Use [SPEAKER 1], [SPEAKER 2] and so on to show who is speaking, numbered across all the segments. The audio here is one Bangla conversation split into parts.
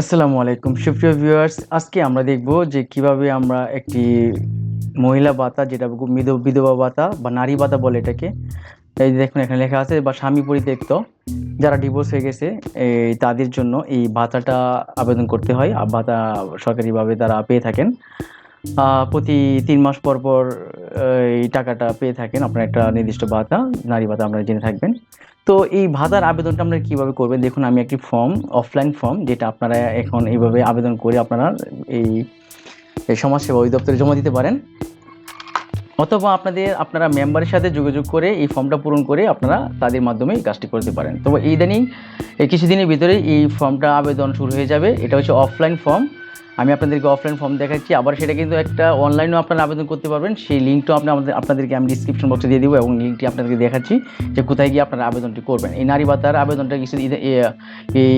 [SPEAKER 1] আসসালামু আলাইকুম। সুপ্রিয় ভিউয়ার্স আজকে আমরা দেখব যে কীভাবে আমরা একটি মহিলা ভাতা, যেটা বিধবা ভাতা বা নারী ভাতা বলে এটাকে, এই দেখুন এখানে লেখা আছে, বা স্বামী পরিত্যক্ত, যারা ডিভোর্স হয়ে গেছে, এই তাদের জন্য এই ভাতাটা আবেদন করতে হয়, আর ভাতা সরকারিভাবে তারা পেয়ে থাকেন। প্রতি তিন মাস পর পর এই টাকাটা পেয়ে থাকেন আপনার একটা নির্দিষ্ট ভাতা, নারী ভাতা আপনারা জেনে থাকবেন। তো এই ভাতার আবেদনটা আপনারা কীভাবে করবেন? দেখুন, আমি একটি ফর্ম অফলাইন ফর্ম যেটা আপনারা এখন এইভাবে আবেদন করে আপনারা এই সমাজসেবা অধিদপ্তরে জমা দিতে পারেন। অথবা আপনাদের, আপনারা মেম্বারের সাথে যোগাযোগ করে এই ফর্মটা পূরণ করে আপনারা তাদের মাধ্যমে এই কাজটি করতে পারেন। তবে ইদানিং কিছুদিনের ভিতরে এই ফর্মটা আবেদন শুরু হয়ে যাবে। এটা হচ্ছে অফলাইন ফর্ম আমি আপনাদেরকে অফলাইন ফর্ম দেখাচ্ছি। আবার সেটা কিন্তু একটা অনলাইনেও আপনারা আবেদন করতে পারবেন। সেই লিঙ্কটাও আপনি আমাদের আপনাদেরকে আমি ডিসক্রিপশন বক্সে দিয়ে দেবো এবং লিঙ্কটি আপনাদেরকে দেখাচ্ছি যে কোথায় গিয়ে আপনারা আবেদনটি করবেন। এই নারী ভাতার আবেদনটা কিছু এই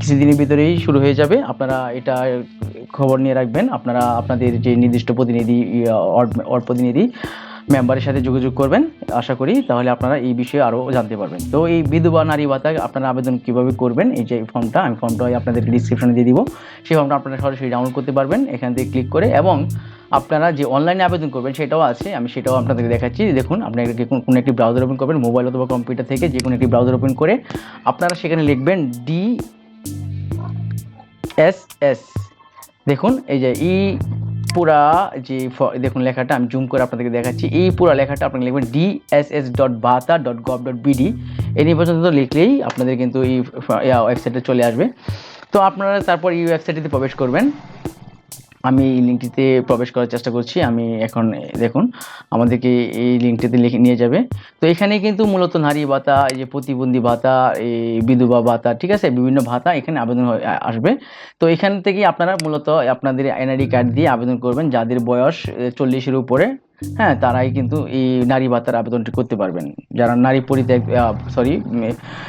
[SPEAKER 1] কিছুদিনের ভিতরেই শুরু হয়ে যাবে। আপনারা এটা খবর নিয়ে রাখবেন। আপনারা আপনাদের যে নির্দিষ্ট প্রতিনিধি প্রতিনিধি মেম্বারের সাথে যোগাযোগ করবেন, আশা করি তাহলে আপনারা এই বিষয়ে আরও জানতে পারবেন। তো এই বিধবা নারী ভাতা আপনারা আবেদন কীভাবে করবেন, এই যে ফর্মটা, আমি ফর্মটা আপনাদেরকে ডিসক্রিপশনে দিয়ে দিব। সেই ফর্মটা আপনারা সরাসরি ডাউনলোড করতে পারবেন, এখান থেকে ক্লিক করে এবং আপনারা যে অনলাইনে আবেদন করবেন সেটাও আছে, আমি সেটাও আপনাদেরকে দেখাচ্ছি। দেখুন আপনাদেরকে কোন- কোনো একটি ব্রাউজার ওপেন করবেন মোবাইল অথবা কম্পিউটার থেকে যে কোনো একটি ব্রাউজার ওপেন করে আপনারা সেখানে লিখবেন ডি এস এস দেখুন, এই যে ই পুরা যে দেখুন লেখাটা, আমি জুম করে আপনাদেরকে দেখাচ্ছি। এই পুরা লেখাটা আপনাকে লিখবেন ডিএসএস ডট বাতা ডট গভ ডট বিডি এই নির্বাচন লিখলেই আপনাদের কিন্তু এই ওয়েবসাইটে চলে আসবে। তো আপনারা তারপর এই ওয়েবসাইটটিতে প্রবেশ করবেন। আমি এই লিঙ্কটিতে প্রবেশ করার চেষ্টা করছি। আমি এখন দেখুন, আমাদেরকে এই লিঙ্কটিতে লিখে নিয়ে যাবে। তো এখানে কিন্তু মূলত নারী ভাতা, এই যে প্রতিবন্ধী ভাতা, এই বিধবা ভাতা, ঠিক আছে? বিভিন্ন ভাতা এখানে আবেদন আসবে। তো এখান থেকে আপনারা মূলত আপনাদের এনআইডি কার্ড দিয়ে আবেদন করবেন। যাদের বয়স চল্লিশের উপরে হ্যাঁ তারাই কিন্তু এই নারী ভাতার আবেদনটি করতে পারবেন। যারা নারী পরিত্যাগ সরি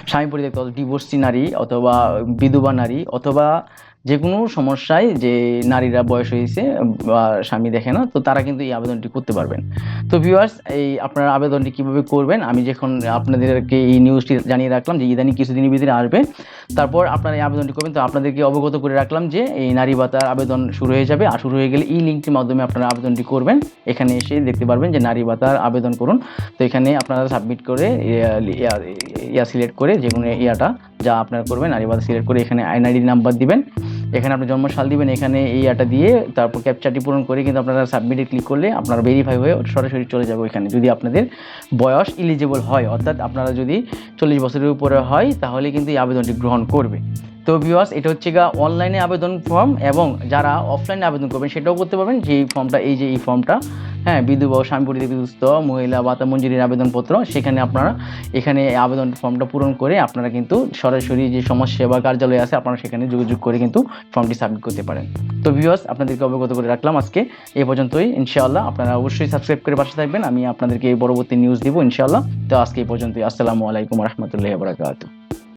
[SPEAKER 1] স্বামী পরিত্যক্ত ডিভোর্সি নারী, অথবা বিধবা নারী, অথবা যে কোনো সমস্যায় যে নারীরা বয়স হয়েছে বা স্বামী দেখে না, তো তারা কিন্তু এই আবেদনটি করতে পারবেন। তো ভিউয়ার্স এই আপনারা আবেদনটি কীভাবে করবেন, আমি যখন আপনাদেরকে এই নিউজটি জানিয়ে রাখলাম যে ইদানিং কিছুদিনের ভিতরে আসবে, তারপর আপনারা এই আবেদনটি করবেন, তো আপনাদেরকে অবগত করে রাখলাম যে এই নারী ভাতার আবেদন শুরু হয়ে যাবে, আর শুরু হয়ে গেলে এই লিঙ্কটির মাধ্যমে আপনারা আবেদনটি করবেন। এখানে এসে দেখতে পারবেন যে নারী ভাতার আবেদন করুন। তো এখানে আপনারা সাবমিট করে, ইয়া- সিলেক্ট করে যে কোনো ইয়াটা যা আপনারা করবেন, নারী ভাতা সিলেক্ট করে এখানে আইনআইডি নাম্বার দিবেন। এখানে আপনি জন্মসাল দিবেন, এখানে এই আটা দিয়ে তারপর ক্যাপচারটি পূরণ করে কিন্তু আপনারা সাবমিটে ক্লিক করলে আপনারা ভেরিফাই হয়ে সরাসরি চলে যাবে ওইখানে। যদি আপনাদের বয়স ইলিজিবল হয়, অর্থাৎ আপনারা যদি চল্লিশ বছরের উপরে হয়, তাহলে কিন্তু এই আবেদনটি গ্রহণ করবে। তো ভিউয়ার্স এটা হচ্ছে গা অনলাইনে আবেদন ফর্ম এবং যারা অফলাইনে আবেদন করবেন, সেটাও করতে পারবেন। যে এই ফর্মটা এই যে এই ফর্মটা হ্যাঁ ও স্বামী পরিত্যক্ত মহিলা ভাতা মঞ্জুরির আবেদনপত্র, সেখানে আপনারা এখানে আবেদন ফর্মটা পূরণ করে আপনারা কিন্তু সরাসরি যে সমাজ সেবা কার্যালয় আছে, আপনারা সেখানে যোগাযোগ করে কিন্তু ফর্মটি সাবমিট করতে পারেন। তো ভিউয়ার্স আপনাদেরকে অবগত করে রাখলাম আজকে। এই পর্যন্তই, ইনশাআল্লাহ। আপনারা অবশ্যই সাবস্ক্রাইব করে পাশে থাকবেন। আমি আপনাদেরকে পরবর্তী নিউজ দিব, ইনশাআল্লাহ। তো আজকে এই পর্যন্তই। আসসালামু আলাইকুম রহমতুল্লাহ বরাকাতুহ।